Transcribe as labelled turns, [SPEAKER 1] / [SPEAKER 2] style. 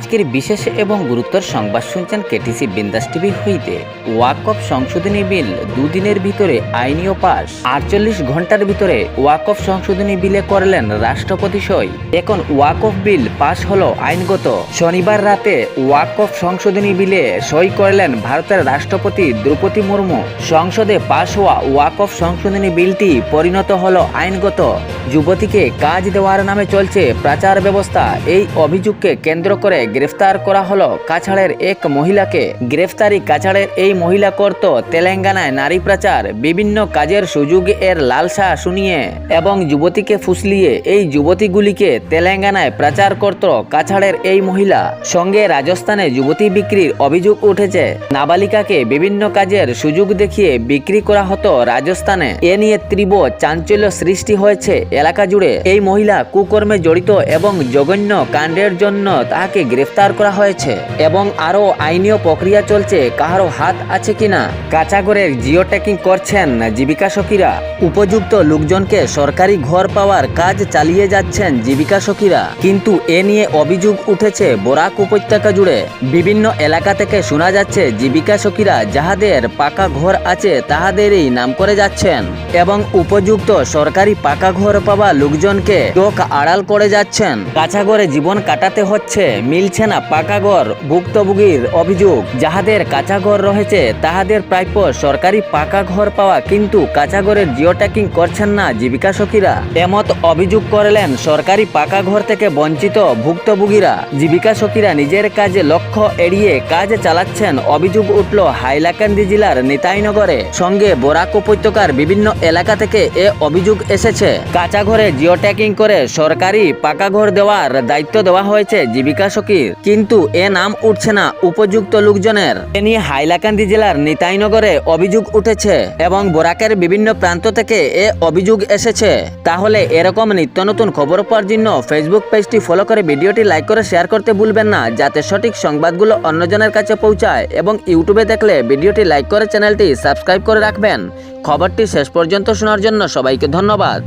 [SPEAKER 1] আজকের বিশেষ এবং গুরুত্বর সংবাদ শুনছেন কেটিসি বিন্দাস টিভি হইতে। ওয়াকফ সংশোধনী বিল দুদিনের ভিতরে আইনীয় পাস আটচল্লিশ ঘণ্টার ভিতরে ওয়াকফ সংশোধনী বিলে করলেন রাষ্ট্রপতি সই। এখন ওয়াকফ বিল পাশ হলো আইনগত। শনিবার রাতে ওয়াকফ সংশোধনী বিলে সই করলেন ভারতের রাষ্ট্রপতি দ্রৌপদী মুর্মু। সংসদে পাশ হওয়া ওয়াকফ সংশোধনী বিলটি পরিণত হলো আইনগত। যুবতীকে কাজ দেওয়ার নামে চলছে প্রচার ব্যবস্থা। এই অভিযোগকে কেন্দ্র করে গ্রেফতার করা হলো। কাছাড়ের এক মহিলাকে গ্রেফতারি কাছাড়ের এই মহিলা করত তেলেঙ্গানায় নারী প্রচার, বিভিন্ন কাজের সুযোগ এর লালসা শুনিয়ে এবং যুবতীকে ফুসলিয়ে এই যুবতীগুলিকে তেলেঙ্গানায় প্রচার করত কাছাড়ের এই মহিলা। সঙ্গে রাজস্থানে যুবতী বিক্রির অভিযোগ উঠেছে। নাবালিকাকে বিভিন্ন কাজের সুযোগ দেখিয়ে বিক্রি করা হতো রাজস্থানে। এ নিয়ে তীব্র চাঞ্চল্য সৃষ্টি হয়েছে এলাকা জুড়ে। এই মহিলা কুকর্মে জড়িত এবং জঘন্য কাণ্ডের জন্য তাকে গ্রেফতার করা হয়েছে এবং আরও আইনীয় প্রক্রিয়া চলছে, কাহারও হাত আছে কিনা কাঁচাগড়ের জিও ট্যাকিং করছেন জীবিকা সখীরা। উপযুক্ত লোকজনকে সরকারি ঘর পাওয়ার কাজ চালিয়ে যাচ্ছেন জীবিকা সখীরা। কিন্তু এ নিয়ে অভিযোগ উঠেছে বরাক উপত্যকা জুড়ে। বিভিন্ন এলাকা থেকে শোনা যাচ্ছে, জীবিকা সখীরা যাহাদের পাকা ঘর আছে তাহাদেরই নাম করে যাচ্ছেন এবং উপযুক্ত সরকারি পাকা ঘর পাওয়া লোকজনকে চোখ আড়াল করে যাচ্ছেন। কাঁচাগড়ে জীবন কাটাতে হচ্ছে মিলছে না, পাকা ঘর, ভুক্তভোগীর অভিযোগ। যাহাদের কাঁচা ঘর রয়েছে, তাহাদের প্রাপ্য সরকারি পাকা ঘর পাওয়া কিন্তু কাঁচা ঘরের জিও ট্যাকিং করছেন না জীবিকা সখীরা। এমত অভিযোগ করলেন সরকারি পাকা ঘর থেকে বঞ্চিত ভুক্তভোগীরা। জীবিকা সখীরা নিজের কাজে লক্ষ্য এড়িয়ে কাজ চালাচ্ছেন, অভিযোগ উঠল হাইলাকান্দি জেলার নিতাইনগরে। সঙ্গে বরাক উপত্যকার বিভিন্ন এলাকা থেকে এ অভিযোগ এসেছে। কাঁচা ঘরে জিও ট্যাকিং করে সরকারি পাকা ঘর দেওয়ার দায়িত্ব দেওয়া হয়েছে জীবিকা কিন্তু এ নাম উঠছে না উপযুক্ত লোকজনের। এ নিয়ে হাইলাকান্দি জেলার নিতাইনগরে অভিযোগ উঠেছে এবং বরাকের বিভিন্ন প্রান্ত থেকে এ অভিযোগ এসেছে। তাহলে এরকম নিত্য নতুন খবর পাওয়ার জন্য ফেসবুক পেজটি ফলো করে ভিডিওটি লাইক করে শেয়ার করতে ভুলবেন না, যাতে সঠিক সংবাদগুলো অন্যজনের কাছে পৌঁছায় এবং ইউটিউবে দেখলে ভিডিওটি লাইক করে চ্যানেলটি সাবস্ক্রাইব করে রাখবেন। খবরটি শেষ পর্যন্ত শোনার জন্য সবাইকে ধন্যবাদ।